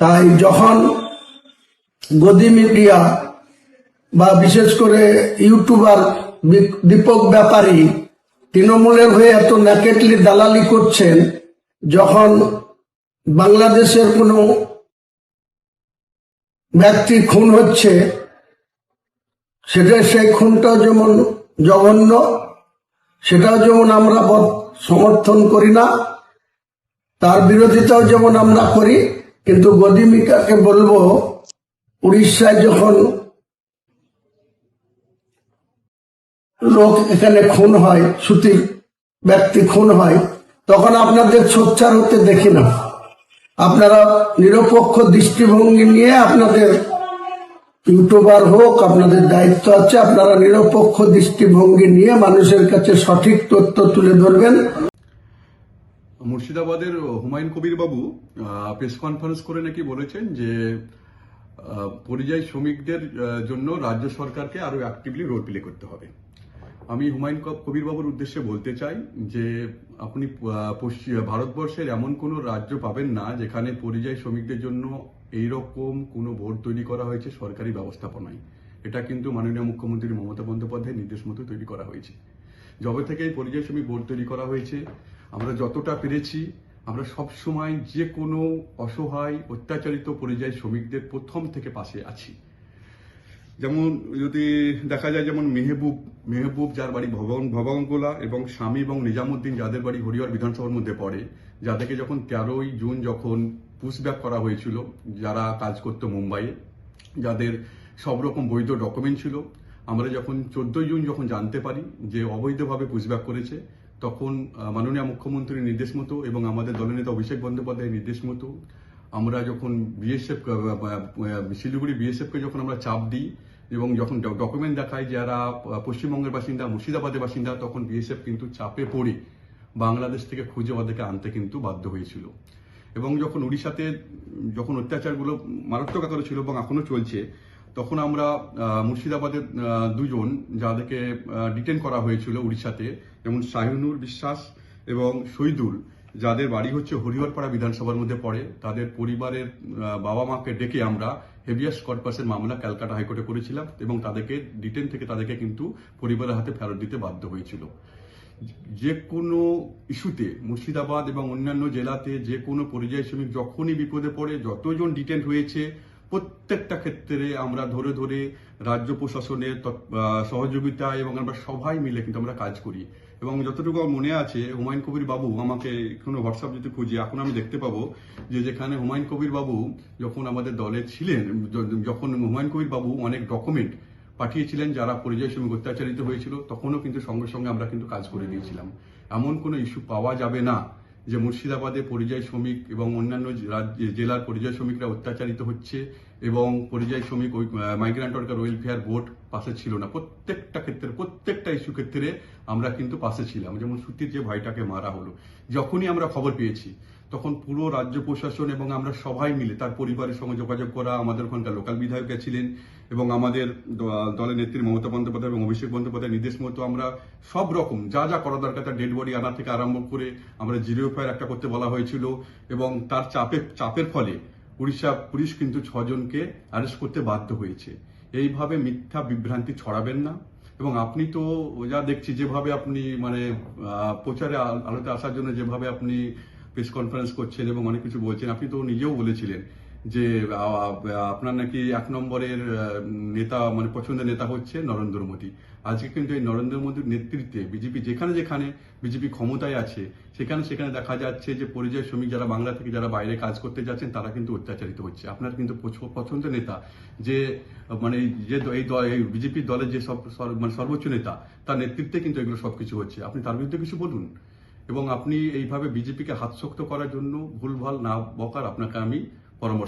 তাই যখন গদি মিডিয়া বা বিশেষ করে ইউটিউবার দীপক ব্যাপারী তৃণমূলের হয়ে এত ন্যাকেটলি দালালি করছেন, যখন বাংলাদেশের কোনো ব্যক্তি খুন হচ্ছে সেটা সেই খুনটাও যেমন জঘন্য, সেটাও যেমন আমরা সমর্থন করি না, তার বিরোধিতাও যেমন আমরা করি কিন্তু গদিমিকাকে বলব, উড়িষ্যায় যখন লোক এখানে খুন হয় সুতি ব্যক্তি খুন হয়, তখন আপনাদের সোচ্চার হতে দেখি না। আপনারা নিরপেক্ষ দৃষ্টিভঙ্গি নিয়ে আপনাদের ইউটিউবার হোক, আপনাদের দায়িত্ব আছে, আপনারা নিরপেক্ষ দৃষ্টিভঙ্গি নিয়ে মানুষের কাছে সঠিক তথ্য তুলে ধরবেন। মুর্শিদাবাদের হুমায়ুন কবির বাবু প্রেস কনফারেন্স করে নাকি বলেছেন যে পরিযায়ী শ্রমিকদের জন্য রাজ্য সরকারকে আরও অ্যাক্টিভলি রোল প্লে করতে হবে। আমি হুমায়ুন কবির বাবুর উদ্দেশ্যে বলতে চাই যে, আপনি পশ্চিম ভারতবর্ষের এমন কোনো রাজ্য পাবেন না যেখানে পরিযায়ী শ্রমিকদের জন্য এইরকম কোনো ভোট তৈরি করা হয়েছে সরকারি ব্যবস্থাপনায়। এটা কিন্তু মাননীয় মুখ্যমন্ত্রী মমতা বন্দ্যোপাধ্যায়ের নির্দেশ মতো তৈরি করা হয়েছে। যবে থেকে এই পরিযায়ী শ্রমিক বোর্ড তৈরি করা হয়েছে। আমরা যতটা পেরেছি, আমরা সব সময় যে কোনো অসহায়, অত্যাচারিত পরিযায়ী শ্রমিকদের প্রথম থেকে পাশে আছি। যেমন যদি দেখা যায়, যেমন মেহবুব মেহবুব যার বাড়ি ভবন ভবনগোলা এবং স্বামী এবং নিজামুদ্দিন যাদের বাড়ি হরিহর বিধানসভার মধ্যে পড়ে, যাদেরকে যখন তেরোই জুন যখন পুশব্যাক করা হয়েছিল, যারা কাজ করতো মুম্বাইয়ে, যাদের সব রকম বৈধ ডকুমেন্ট ছিল আমরা যখন চোদ্দই জুন যখন জানতে পারি যে অবৈধভাবে পুশব্যাক করেছে, তখন মাননীয় মুখ্যমন্ত্রীর নির্দেশ মতো এবং আমাদের দলনেতা অভিষেক বন্দ্যোপাধ্যায়ের নির্দেশ মতো আমরা যখন বিএসএফ শিলিগুড়ি বিএসএফকে যখন আমরা চাপ দিই এবং যখন ডকুমেন্ট দেখাই যারা পশ্চিমবঙ্গের বাসিন্দা, মুর্শিদাবাদের বাসিন্দা, তখন বিএসএফ কিন্তু চাপে পড়ে বাংলাদেশ থেকে খুঁজে ওদেরকে আনতে কিন্তু বাধ্য হয়েছিল। এবং যখন উড়িষ্যাতে যখন অত্যাচারগুলো মারাত্মক আকারে ছিল এবং এখনও চলছে তখন আমরা মুর্শিদাবাদের দুজন যাদেরকে ডিটেন করা হয়েছিল উড়িষ্যাতে, যেমন শাহিনুর বিশ্বাস এবং শহীদুল, যাদের বাড়ি হচ্ছে হরিহরপাড়া বিধানসভার মধ্যে পড়ে, তাদের পরিবারের বাবা মাকে ডেকে আমরা হেভিয়াস কর্পাসের মামলা ক্যালকাটা হাইকোর্টে করেছিলাম এবং তাদেরকে ডিটেন থেকে তাদেরকে কিন্তু পরিবারের হাতে ফেরত দিতে বাধ্য হয়েছিল। যে কোনো ইস্যুতে মুর্শিদাবাদ এবং অন্যান্য জেলাতে যে কোনো পরিযায়ী শ্রমিক যখনই বিপদে পড়ে, যতজন ডিটেন্ট হয়েছে প্রত্যেকটা ক্ষেত্রে আমরা ধরে ধরে রাজ্য প্রশাসনের সহযোগিতা এবং আমরা সবাই মিলে কিন্তু আমরা কাজ করি। এবং যতটুকু মনে আছে, হুমায়ুন কবির বাবু আমাকে কোনো হোয়াটসঅ্যাপ যদি খুঁজি, এখন আমি দেখতে পাবো যে যেখানে হুমায়ুন কবির বাবু যখন আমাদের দলে ছিলেন যখন হুমায়ুন কবির বাবু অনেক ডকুমেন্ট পাঠিয়েছিলেন যারা পরিযায়ী শ্রমিক অত্যাচারিত হয়েছিল, তখনও কিন্তু সঙ্গে সঙ্গে আমরা কিন্তু কাজ করে দিয়েছিলাম। এমন কোনো ইস্যু পাওয়া যাবে না। যে মুর্শিদাবাদে পরিযায়ী শ্রমিক এবং অন্যান্য জেলার পরিযায়ী শ্রমিকরা অত্যাচারিত হচ্ছে এবং পরিযায়ী শ্রমিক, ওই মাইগ্রেন্ট ওয়ার্কার ওয়েলফেয়ার বোর্ড পাশে ছিল না। প্রত্যেকটা ক্ষেত্রে, প্রত্যেকটা ইস্যু ক্ষেত্রে আমরা কিন্তু পাশে ছিলাম। যেমন সুতির যে ভাইটাকে মারা হলো, যখনই আমরা খবর পেয়েছি, তখন পুরো রাজ্য প্রশাসন এবং আমরা সবাই মিলে, তার পরিবারের সঙ্গে যোগাযোগ করা, আমাদের ওখানকার লোকাল বিধায়ক ছিলেন এবং আমাদের দলের নেত্রী মমতা বন্দ্যোপাধ্যায় এবং অভিষেক বন্দ্যোপাধ্যায় নির্দেশ মতো আমরা সব রকম, যা যা করা দরকার তার ডেড বডি আনা থেকে আরম্ভ করে আমরা জিরো ফায়ার একটা করতে বলা হয়েছিল এবং তার চাপে চাপের ফলে উড়িষ্যা পুলিশ কিন্তু ছজনকে অ্যারেস্ট করতে বাধ্য হয়েছে। এইভাবে মিথ্যা বিভ্রান্তি ছড়াবেন না। এবং আপনি তো যা দেখছি, যেভাবে আপনি মানে প্রচারে আলোতে আসার জন্য যেভাবে আপনি প্রেস কনফারেন্স করছেন এবং অনেক কিছু বলছেন, আপনি তো নিজেও বলেছিলেন যে আপনার নাকি এক নম্বরের নেতা মানে পছন্দের নেতা হচ্ছে নরেন্দ্র মোদী। আজকে কিন্তু এই নরেন্দ্র মোদীর নেতৃত্বে বিজেপি যেখানে যেখানে বিজেপি ক্ষমতায় আছে, সেখানে সেখানে দেখা যাচ্ছে যে পরিযায়ী শ্রমিক যারা বাংলা থেকে যারা বাইরে কাজ করতে যাচ্ছেন, তারা কিন্তু অত্যাচারিত হচ্ছে। আপনার কিন্তু পছ- পছন্দের নেতা যে মানে যে, এই বিজেপি দলের যে সব মানে সর্বোচ্চ নেতা, তার নেতৃত্বে কিন্তু এগুলো সবকিছু হচ্ছে। আপনি তার বিরুদ্ধে কিছু বলুন। এবং আপনি এইভাবে বিজেপিকে হাতশক্ত করার জন্য ভুলভাল না বকার আপনাকে আমি পরামর্শ